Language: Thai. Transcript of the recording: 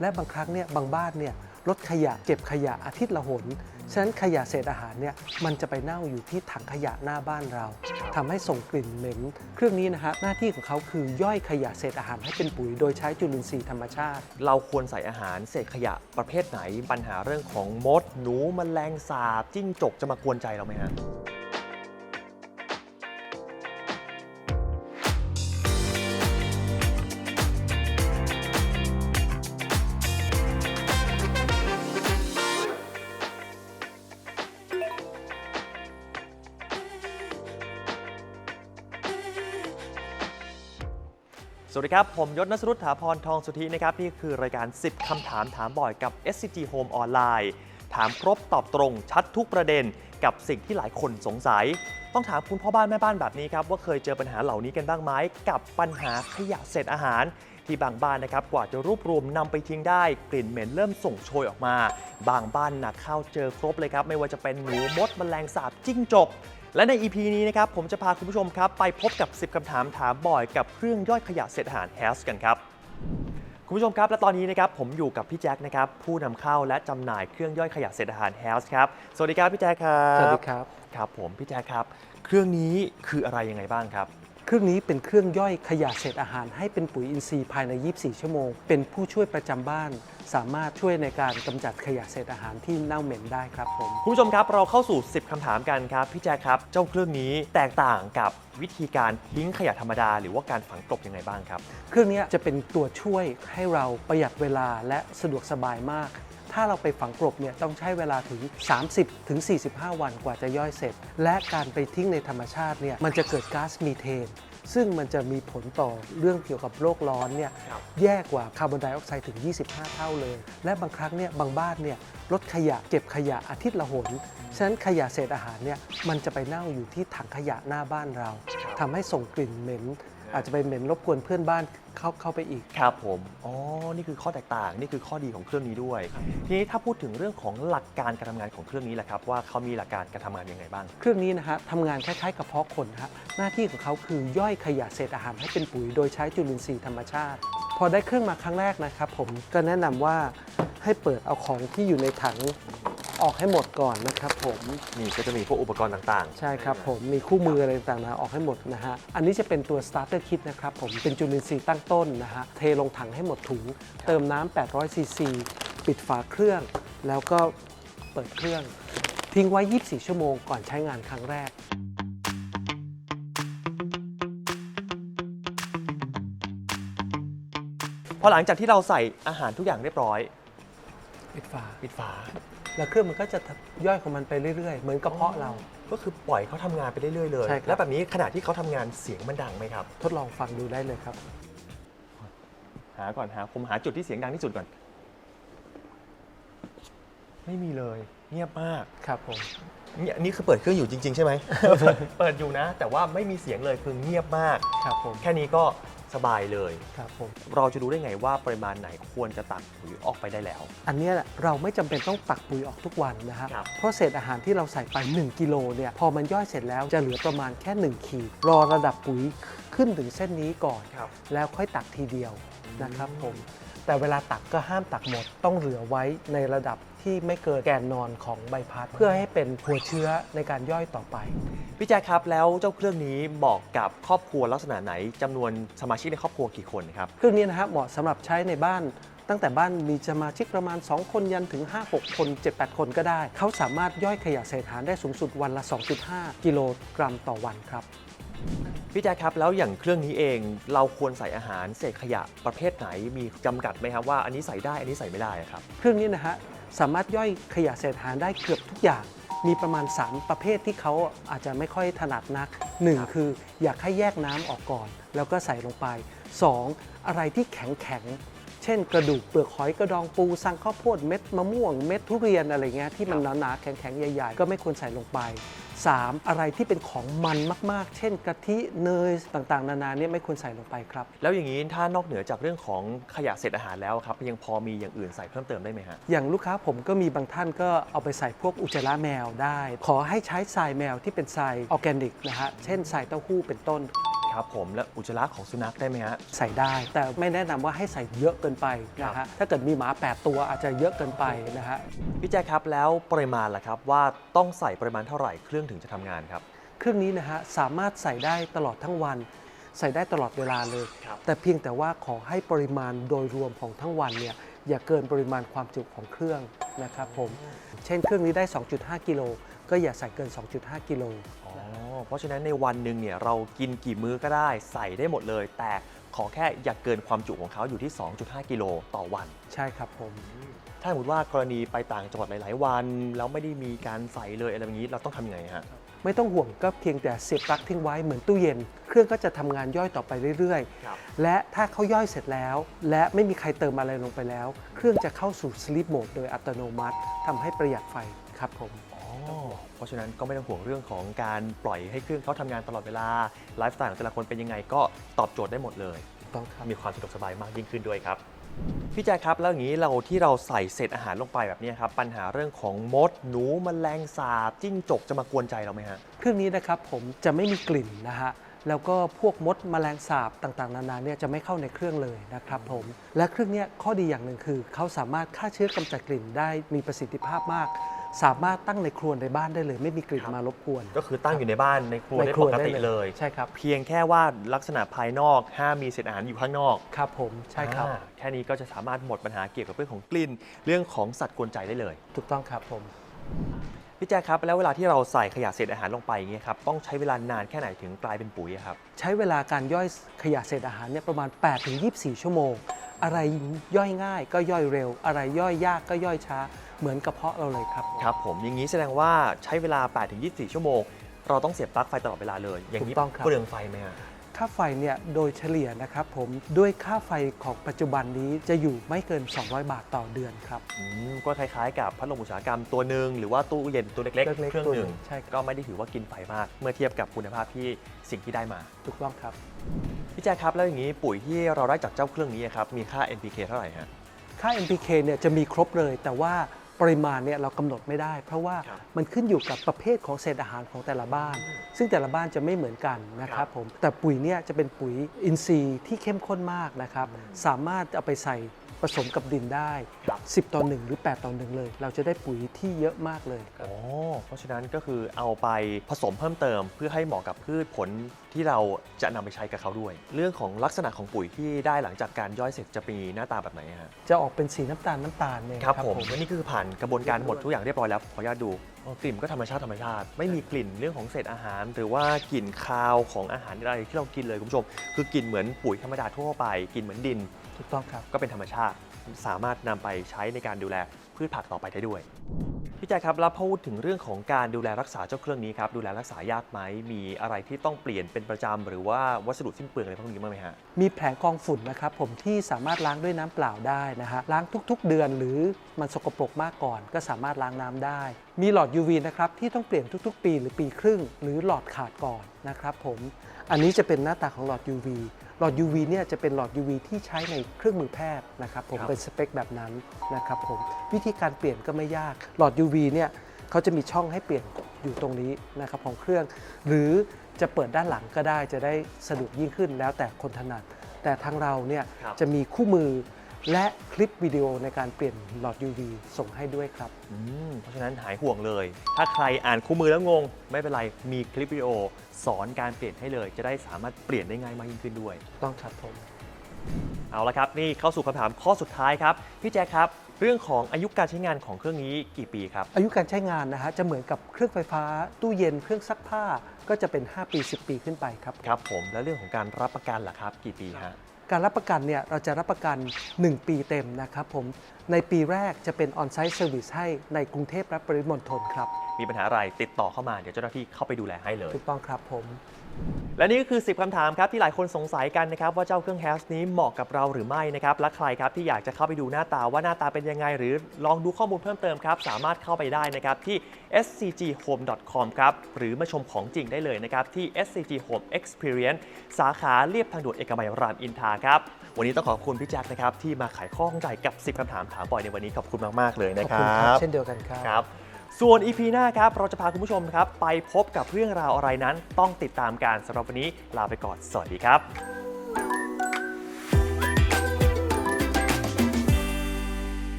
และบางครั้งเนี่ยบางบ้านเนี่ยลดขยะเก็บขยะอาทิตย์ละหน ฉะนั้นขยะเศษอาหารเนี่ยมันจะไปเน่าอยู่ที่ถังขยะหน้าบ้านเราทำให้ส่งกลิ่นเหม็น เครื่องนี้นะฮะหน้าที่ของเขาคือย่อยขยะเศษอาหารให้เป็นปุ๋ยโดยใช้จุลินทรีย์ธรรมชาติ เราควรใส่อาหารเศษขยะประเภทไหน ปัญหาเรื่องของมด หนูมแมลงสาบจิ้งจกจะมากวนใจเราไหมฮะ สวัสดีครับ ผมยศนสรุตถาพรทองสุธีนะครับ นี่คือรายการ 10 คำถามถามบ่อยกับ SCG Home ออนไลน์ถามครบตอบตรงชัดทุกประเด็นกับสิ่งที่หลายคนสงสัย ต้องถามคุณพ่อบ้านแม่บ้านแบบนี้ครับ ว่าเคยเจอปัญหาเหล่านี้กันบ้างไหมกับปัญหาขยะเศษอาหาร ที่บางบ้านนะครับ กว่าจะรวบรวมนำไปทิ้งได้ กลิ่นเหม็นเริ่มส่งโชยออกมา บางบ้านหนักเข้าเจอครบเลยครับ ไม่ว่าจะเป็นหนูมดแมลงสาบจิ้งจก และใน EP นี้นะครับผมจะพาคุณผู้ชมครับไปพบกับ 10คำถามถามบ่อยกับเครื่องย่อยขยะเศษอาหาร h a s กันครับคุณผู้ชมครับและตอนนี้นะครับผมอยู่กับพี่แจ็คนะครับผู้นำเข้าและจำหน่ายเครื่องย่อยขยะเศษอาหาร h a s ครับสวัสดีครับพี่แจ็คครับสวัสดีครับครับผมพี่แจ็คครับ เครื่องนี้คืออะไรยังไงบ้างครับเครื่องนี้เป็นเครื่องย่อยขยะเศษอาหารให้เป็นปุ๋ยอินทรีย์ภายใน 24 ชั่วโมง เป็นผู้ช่วยประจำบ้าน สามารถช่วยในการกำจัดขยะเศษอาหารที่เน่าเหม็นได้ครับผม คุณผู้ชมครับเราเข้าสู่ 10คำถามกันครับพี่แจ็คครับเจ้าเครื่องนี้แตกต่างกับวิธีการทิ้งขยะธรรมดา หรือว่าการฝังกลบยังไงบ้างครับ เครื่องนี้จะเป็นตัวช่วยให้เราประหยัดเวลาและสะดวกสบายมาก ถ้าเราไปฝังกลบเนี่ยต้องใช้เวลาถึง 30ถึง45 วันกว่าจะย่อยเสร็จ และการไปทิ้งในธรรมชาติเนี่ยมันจะเกิดก๊าซมีเทน ซึ่งมันจะมีผลต่อเรื่องเกี่ยวกับโลกร้อนเนี่ยครับแย่กว่าคาร์บอนไดออกไซด์ถึง 25 เท่าเลย และบางครั้งเนี่ยบางบ้านเนี่ยลดขยะเก็บขยะอาทิตย์ละหน ฉะนั้นขยะเศษอาหารเนี่ยมันจะไปเน่าอยู่ที่ถังขยะหน้าบ้านเราทำให้ส่งกลิ่นเหม็น อาจจะไปเหม็นรบกวนเพื่อนบ้านเข้าเข้าไปอีก ครับผม อ๋อ นี่คือข้อแตกต่าง นี่คือข้อดีของเครื่องนี้ด้วย ทีนี้ถ้าพูดถึงเรื่องของหลักการการทำงานของเครื่องนี้แหละครับ ว่าเขามีหลักการการทำงานยังไงบ้าง เครื่องนี้นะฮะทำงานคล้ายๆกับเพาะคนฮะหน้าที่ของเขาคือย่อยขยะเศษอาหารให้เป็นปุ๋ยโดยใช้จุลินทรีย์ธรรมชาติ พอได้เครื่องมาครั้งแรกนะครับผมก็แนะนำว่าให้เปิดเอาของที่อยู่ในถัง ออกให้หมดก่อนนะครับผมนี่ก็จะมีพวกอุปกรณ์ต่างใช่ครับผมมีคู่มืออะไรต่างๆนะออกให้หมดนะฮะอันนี้จะเป็นตัว starter kit นะครับผมเป็นจุลินทรีย์ตั้งต้นนะฮะเทลงถังให้หมดถุง เติมน้ำ800ซีซีปิดฝาเครื่อง แล้วก็เปิดเครื่อง ทิ้งไว้ 24 ชั่วโมงก่อนใช้งานครั้งแรกๆพอหลังจากที่เราใส่อาหารทุกอย่างเรียบร้อย ปิดฝา ปิดฝา แล้วเครื่องมันก็จะย่อยของมันไปเรื่อยๆ เหมือนกระเพาะเรา ก็คือปล่อยเขาทำงานไปเรื่อยๆเลย ใช่ครับ แล้วแบบนี้ขณะที่เขาทำงานเสียงมันดังไหมครับ ทดลองฟังดูได้เลยครับ หาก่อนหาผมหาจุดที่เสียงดังที่สุดก่อน ไม่มีเลย เงียบมากครับผม เนี่ยนี่คือเปิดเครื่องอยู่จริง ๆ ใช่ไหม เปิดอยู่นะ แต่ว่าไม่มีเสียงเลยคือเงียบมาก ครับผม แค่นี้ก็ สบายเลย ครับผม เราจะรู้ได้ไงว่าปริมาณไหนควรจะตักปุ๋ยออกไปได้แล้ว อันเนี้ยแหละเราไม่จำเป็นต้องตักปุ๋ยออกทุกวันนะฮะครับ เพราะเศษอาหารที่เราใส่ไป 1กิโลเนี่ยพอมันย่อยเสร็จแล้วจะเหลือประมาณแค่ 1 ขีด รอระดับปุ๋ยขึ้นถึงเส้นนี้ก่อน ครับ แล้วค่อยตักทีเดียวนะครับผม แต่เวลาตักก็ห้ามตักหมด ต้องเหลือไว้ในระดับที่ไม่เกินแกนนอนของใบพัด เพื่อให้เป็นหัวเชื้อในการย่อยต่อไป พี่แจ๊คครับแล้วเจ้าเครื่องนี้เหมาะกับครอบครัวลักษณะไหนจำนวนสมาชิกในครอบครัวกี่คนครับ เครื่องนี้นะฮะเหมาะสำหรับใช้ในบ้าน ตั้งแต่บ้านมีสมาชิกประมาณ 2 คนยันถึง 5-6 คน 7-8 คนก็ได้ เขาสามารถย่อยขยะเศษอาหารได้สูงสุดวันละ 2.5 กิโลกรัมต่อวันครับ พี่แจ๊คครับแล้วอย่างเครื่องนี้เองเราควรใส่อาหารเศษขยะประเภทไหนมีจำกัดไหมครับว่าอันนี้ใส่ได้อันนี้ใส่ไม่ได้อะครับ เครื่องนี้นะฮะสามารถย่อยขยะเศษอาหารได้เกือบทุกอย่าง มีประมาณ 3 ประเภทที่เขาอาจจะไม่ค่อยถนัดนัก 1 คืออยากให้แยกน้ำออกก่อน แล้วก็ใส่ลงไป 2. อะไรที่แข็งแข็งๆเช่น กระดูกเปลือกหอยกระดองปูสังข้าวโพดเม็ดมะม่วงเม็ดทุเรียนอะไรเงี้ยที่มันหนาๆแข็งๆใหญ่ ๆ ก็ไม่ควรใส่ลงไป 3. อะไรที่เป็นของมันมาก ๆ เช่น กะทิเนยต่างๆ นานาเนี่ยไม่ควรใส่ลงไปครับ แล้วอย่างนี้ถ้านอกเหนือจากเรื่องของขยะเศษอาหารแล้วครับยังพอมีอย่างอื่นใส่เพิ่มเติมได้ไหมฮะอย่างลูกค้าผมก็มีบางท่านก็เอาไปใส่พวกอุจจาระแมวได้ ขอให้ใช้ทรายแมวที่เป็นทรายออร์แกนิกนะฮะเช่นทรายเต้าหู้เป็นต้น ครับผมและอุจจาระของสุนัขได้ไหมฮะ ใส่ได้ แต่ไม่แนะนำว่าให้ใส่เยอะเกินไปนะครัฮะบ ถ้าเกิดมีหมา 8 ตัวอาจจะเยอะเกินไปนะฮะ พี่แจ๊คครับแล้วปริมาณล่ะครับว่าต้องใส่ปริมาณเท่าไหร่เครื่องถึงจะทำงานครับ เครื่องนี้นะฮะสามารถใส่ได้ตลอดทั้งวัน ใส่ได้ตลอดเวลาเลย ครับ แต่เพียงแต่ว่าขอให้ปริมาณโดยรวมของทั้งวันเนี่ยอย่าเกินปริมาณความจุของเครื่องนะครับผมเช่นเครื่องนี้ได้ 2.5 กิโลก็อย่าใส่เกิน 2.5 กิโลอ๋อ เพราะฉะนั้นในวันหนึ่งเนี่ยเรากินกี่มื้อก็ได้ใส่ได้หมดเลย แต่ขอแค่อย่าเกินความจุของเขาอยู่ที่ 2.5 กิโลต่อวัน ใช่ครับผม ถ้าสมมติว่ากรณีไปต่างจังหวัดหลาย ๆ วัน แล้วไม่ได้มีการใส่เลยอะไรแบบนี้เราต้องทำยังไงฮะ ไม่ต้องห่วงก็เพียงแต่เสียบปลั๊กทิ้งไว้เหมือนตู้เย็น เครื่องก็จะทำงานย่อยต่อไปเรื่อย ครับ ๆ และถ้าเขาย่อยเสร็จแล้ว และไม่มีใครเติมอะไรลงไปแล้ว เครื่องจะเข้าสู่ sleep mode โดยอัตโนมัติทำให้ประหยัดไฟครับผมอ๋อ เพราะฉะนั้นก็ไม่ต้องห่วงเรื่องของการปล่อยให้เครื่องเขาทำงานตลอดเวลาไลฟ์สไตล์ของแต่ละคนเป็นยังไงก็ตอบโจทย์ได้หมดเลย ต้องครับมีความสะดวกสบายมากยิ่งขึ้นด้วยครับ พี่แจ๊คครับแล้วอย่างนี้เราที่เราใส่เศษอาหารลงไปแบบนี้ครับปัญหาเรื่องของมด หนูแมลงสาบจิ้งจกจะมากวนใจเราไหมฮะ เครื่องนี้นะครับผมจะไม่มีกลิ่นนะฮะ แล้วก็พวกมดแมลงสาบต่างๆ นานาเนี่ยจะไม่เข้าในเครื่องเลยนะครับผมและเครื่องเนี้ยข้อดีอย่างหนึ่งคือ เขาสามารถฆ่าเชื้อกำจัดกลิ่นได้มีประสิทธิภาพมาก สามารถตั้งในครัวในบ้านได้เลย ไม่มีกลิ่นครับมารบกวน ก็คือตั้งอยู่ในบ้านในครัวในได้ครัปวกได้ติเลยเลยใช่ครับเพียงแค่ว่าลักษณะภายนอกห้ามมีเศษอาหารอยู่ข้างนอกครับผมใช่ครับอ่าแค่นี้ก็จะสามารถหมดปัญหาเกี่ยวกับเรื่องของกลิ่น เรื่องของสัตว์กวนใจได้เลย ถูกต้องครับผม พี่แจ๊คครับแล้วเวลาที่เราใส่ขยะเศษอาหารลงไปอย่างเงี้ยครับต้องใช้เวลานานแค่ไหนถึงกลายเป็นปุ๋ยอะครับ ใช้เวลาการย่อยขยะเศษอาหารเนี่ยประมาณ 8-24 ชั่วโมง อะไรย่อยง่ายก็ย่อยเร็ว อะไรย่อยยากก็ย่อยช้า เหมือนกระเพาะเราเลยครับ ครับผมอย่างนี้แสดงว่าใช้เวลา 8-24 ชั่วโมง เราต้องเสียบปลั๊กไฟตลอดเวลาเลย อย่างนี้ถูกต้องครับ เปลืองไฟไหมฮะ ค่าไฟเนี่ยโดยเฉลี่ยนะครับผมด้วยค่าไฟของปัจจุบันนี้จะอยู่ไม่เกิน 200 บาทต่อเดือนครับ อืมก็คล้ายๆกับพัดลมอุตสาหกรรมตัวหนึ่งหรือว่าตู้เย็นตัวเล็กๆเล็กๆเครื่องหนึ่งตัวหนึ่งใช่ครับ ก็ไม่ได้ถือว่ากินไฟมาก เมื่อเทียบกับคุณภาพที่สิ่งที่ได้มา ถูกต้องครับ พี่แจ๊คครับแล้วอย่างนี้ปุ๋ยที่เราได้จากเจ้าเครื่องนี้ครับมีค่า NPK เท่าไหร่ฮะ ค่า NPK เนี่ยจะมีครบเลย แต่ว่า ปริมาณเนี่ยเรากำหนดไม่ได้ เพราะว่าครับมันขึ้นอยู่กับประเภทของเศษอาหารของแต่ละบ้าน ซึ่งแต่ละบ้านจะไม่เหมือนกันนะคครัรับบผมแต่ปุ๋ยเนี่ยจะเป็นปุ๋ยอินทรีย์ที่เข้มข้นมากนะครับสามารถเอาไปใส่ ผสมกับดินได้ครับ10 ต่อ 1 หรือ 8 ต่อ 1 เลย เราจะได้ปุ๋ยที่เยอะมากเลยครับอ๋อเพราะฉะนั้นก็คือเอาไปผสมเพิ่มเติม เพื่อให้เหมาะกับพืชผลที่เราจะนำไปใช้กับเขาด้วย เรื่องของลักษณะของปุ๋ยที่ได้หลังจากการย่อยเสร็จจะมีหน้าตาแบบไหนฮะจะออกเป็นสีน้ำตาลน้ำตาลเนี่ยครับผมและนี่คือผ่านกระบวนการหมดทุกอย่างเรียบร้อยแล้วขออนุญาตดูอ๋อ กลิ่นก็ธรรมชาติธรรมชาติ ไม่มีกลิ่นเรื่องของเศษอาหาร หรือว่ากลิ่นคาวของอาหารอะไรที่เรากินเลยคุณผู้ชม คือกลิ่นเหมือนปุ๋ยธรรมดาทั่วไปกลิ่นเหมือนดิน ถูกต้องครับ ก็เป็นธรรมชาติสามารถนำไปใช้ในการดูแล พืชผักต่อไปได้ด้วย พี่แจ๊คครับแล้วพูดถึงเรื่องของการดูแลรักษาเจ้าเครื่องนี้ครับดูแลรักษายากไหมมีอะไรที่ต้องเปลี่ยนเป็นประจำหรือว่าวัสดุสิ้นเปลืองอะไรพวกนี้บ้างไหมฮะ มีแผงกองฝุ่นนะครับผมที่สามารถล้างด้วยน้ำเปล่าได้นะฮะล้างทุกๆ เดือนหรือมันสกปรกมากก่อน ก็สามารถล้างน้ำได้ มีหลอด UV นะครับที่ต้องเปลี่ยนทุกๆ ปีหรือปีครึ่ง หรือหลอดขาดก่อนนะครับผมอันนี้จะเป็นหน้าตาของหลอด UV หลอด UV เนี่ยจะเป็นหลอด UV ที่ใช้ในเครื่องมือแพทย์นะครับผมครับ เป็นสเปคแบบนั้นนะครับผมวิธีการเปลี่ยนก็ไม่ยากหลอด UV เนี่ยเขาจะมีช่องให้เปลี่ยนอยู่ตรงนี้นะครับของเครื่อง หรือจะเปิดด้านหลังก็ได้จะได้สะดวกยิ่งขึ้นแล้วแต่คนถนัด แต่ทางเราเนี่ยครับ จะมีคู่มือ และคลิปวิดีโอในการเปลี่ยนหลอด UV ส่งให้ด้วยครับ อืมเพราะฉะนั้นหายห่วงเลย ถ้าใครอ่านคู่มือแล้วงง ไม่เป็นไร มีคลิปวิดีโอสอนการเปลี่ยนให้เลย จะได้สามารถเปลี่ยนได้ง่ายมากยิ่งขึ้นด้วย ต้องครับผม เอาละครับ นี่เข้าสู่คำถามข้อสุดท้ายครับ พี่แจ๊คครับ เรื่องของอายุการใช้งานของเครื่องนี้กี่ปีครับ อายุการใช้งานนะฮะจะเหมือนกับเครื่องไฟฟ้า ตู้เย็นเครื่องซักผ้าก็จะเป็น 5 ปี 10 ปีขึ้นไปครับ ครับผม แล้วเรื่องของการรับประกันล่ะครับ กี่ปีฮะ การรับประกันเนี่ยเราจะรับประกัน 1 ปีเต็มนะครับผม ในปีแรกจะเป็น On-Site Service ให้ในกรุงเทพและปริมณฑลครับ มีปัญหาอะไรติดต่อเข้ามาเดี๋ยวเจ้าหน้าที่เข้าไปดูแลให้เลย ถูกต้องครับผม และนี่ก็คือ 10 คำถามครับที่หลายคนสงสัยกันนะครับว่าเจ้าเครื่อง h a s นี้เหมาะกับเราหรือไม่นะครับและใครครับที่อยากจะเข้าไปดูหน้าตาว่าหน้าตาเป็นยังไง หรือลองดูข้อมูลเพิ่มเติมครับสามารถเข้าไปได้นะครับที่ scghome.com ครับหรือมาชมของจริงได้เลยนะครับที่ scg home experience สาขาเรียบทางด่วนเอกมัยรามอินทราครับวันนี้ต้องขอบคุณพี่แจ็คนะครับที่มาไขข้อข้องใจกับ 10คำถามถามบ่อยในวันนี้ขอบคุณมากๆเลยขนะอบคคุณรัครับบเช่นเดียวกันครับครับ ส่วน EP หน้าครับ เราจะพาคุณผู้ชมครับ ไปพบกับเรื่องราวอะไรนั้น ต้องติดตามการสำหรับวันนี้ลาไปก่อน สวัสดีครับ